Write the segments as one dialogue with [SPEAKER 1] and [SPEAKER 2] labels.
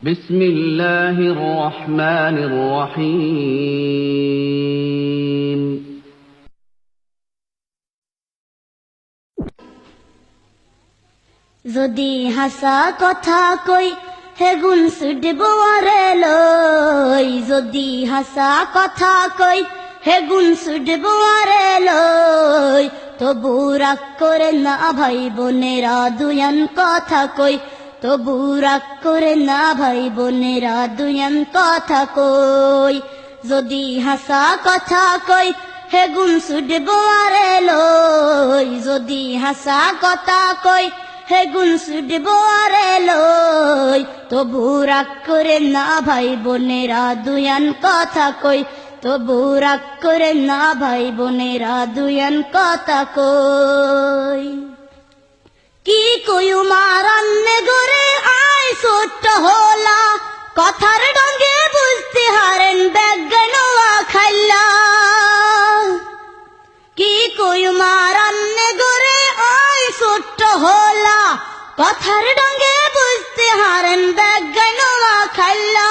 [SPEAKER 1] بسم الله الرحمن الرحيم
[SPEAKER 2] যদি হাসা কথা কই হেগুন সুডব আরে লই যদি হাসা কথা কই হেগুন সুডব আরে লই তবু রাগ করে না ভাই বোনেরা দুয়ান কথা কই তবু রাগ করে না ভাই বোনেরা দুয়ান কথা কই। যদি হাসা কথা কই হেগুন সুডব আরে লই। যদি হাসা কথা কই হেগুন সুডব আরে লই। তবু রাগ করে না ভাই বোনেরা দুয়ান কথা কই। তবু রাগ করে না ভাই বোনেরা দুয়ান কথা কই। কি কয়ু মারান্নে গরে? আয় ছোট্ট হোলা, কথার ডঙ্গে বুঝতে হারেন ব্যাজ্ঞানোয়া খাইলা। কি কই মারান্নে গরে? আয় ছোট্ট হোলা, কথার ডঙ্গে বুঝতে হারেন ব্যাজ্ঞানোয়া খাইলা।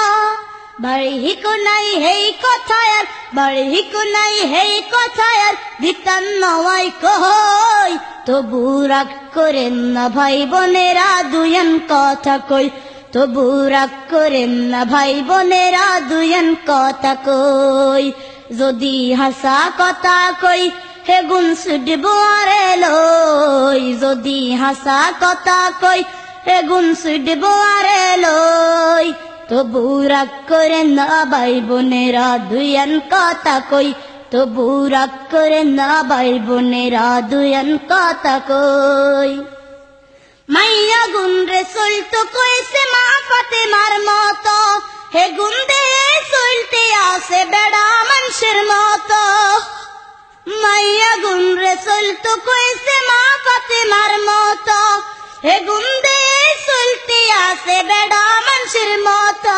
[SPEAKER 2] বাড়ি হিকো নাই হেই কথায়ার বাড়ি হিকো নাই হেই কথায়ার দিতান নওয়াই কই তবু রাগ করেন না ভাই বোনেরা দুয়ান কথা কই। তবু রাগ করেন না ভাই বোনেরা দুয়ান কথা কই। যদি হাসা কথা কই হেগুন সুডব আরে লই। যদি হাসা কথা কই হেগুন সুডব আরে লই। তবু রাগ করে না ভাই বোনেরা দুয়ান কথা কই। তবু রাগ করে না ভাই বোনেরা দুয়ান কথা কই মাইয়া গুন রে সলতো কইছে মা পাতে মার মতো হে গুন দে সলতে আসে বেড়া মানুষের মতো মাইয়া গুন রে সলতো কইছে মা পাতে মার মতো হে গুন দে সলতে আসে বেড়া মানুষের মতো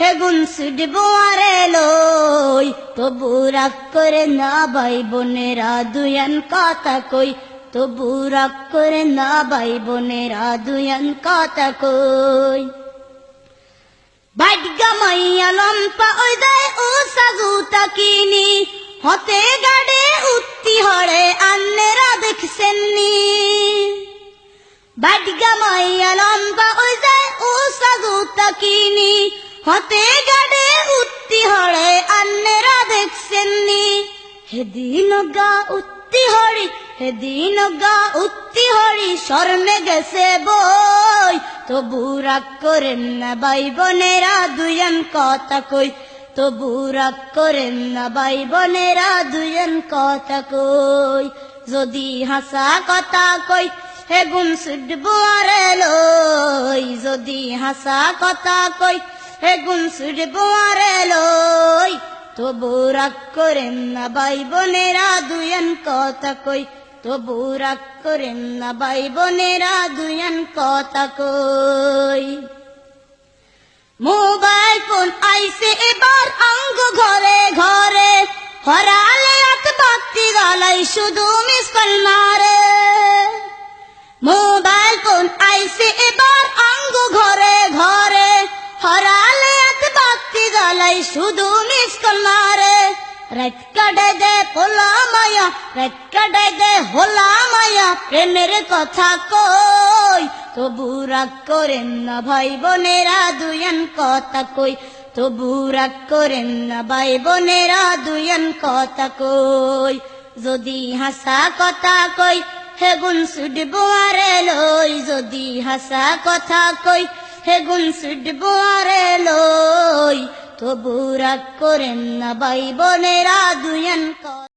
[SPEAKER 2] হেগুন সুডব আরে লই, তবু রাগ করে না ভাই বোনেরা, দুয়ান কথা কই। তবু রাগ করে না ভাই বোনেরা, দুয়ান কথা কই। বাডগা মাইয়া লম্পা ওই দেয় ও সাজু তাকিনি হতে গাড়ে উত্তি হড়ে আন্নেরা দেখছেননি। বাডগা মাইয়া লম্পা ওই যায় ও সাজু তাকিনি হতে গাড়ে উত্তি হড়ে আন্নেরা দেখছেননি হেদিন গা উত্তি হরি, হেদিন গা উত্তি হরি শর্মে গেছে বই। তবু রাগ করেন না ভাই বোনেরা দুয়ান কথা কই। তবু রাগ করেন না ভাই বোনেরা দুয়ান কথা কই। যদি হাসা কথা কই, হে গুন সুডব আরে লই। যদি হাসা কথা কই হে গুন সুডব আরে লই, তবু রাগ করেন না ভাই বোনেরা দুয়ান কথা কই। তবু রাগ করেন না ভাই বোনেরা দুয়ান কথা কই। মোবাইল ফোন আইসে এবার অঙ্গ ঘরে ঘরে, হরালে আত বাতি গালাই শুধু মিস কল মারে। মোবাইল ফোন আইসে এবার অঙ্গ ঘরে ঘরে গালাই শুধু মিস কল মারে রাত কাটাই দে পোলা মায়া রাত কাটাই দে হোলা মায়া, প্রেমের কথা কই। তবু রাগ করেন না ভাই বোনেরা দুয়ান কথা কই। তবু রাগ করেন না ভাই বোনেরা দুয়ান কথা কই। যদি হাসা কথা কই, হেগুন সুডব আরে লই। যদি হাসা কথা কই, হেগুন সুডব আরে লই। তবু রাগ করেন না ভাই বোনেরা দুয়ান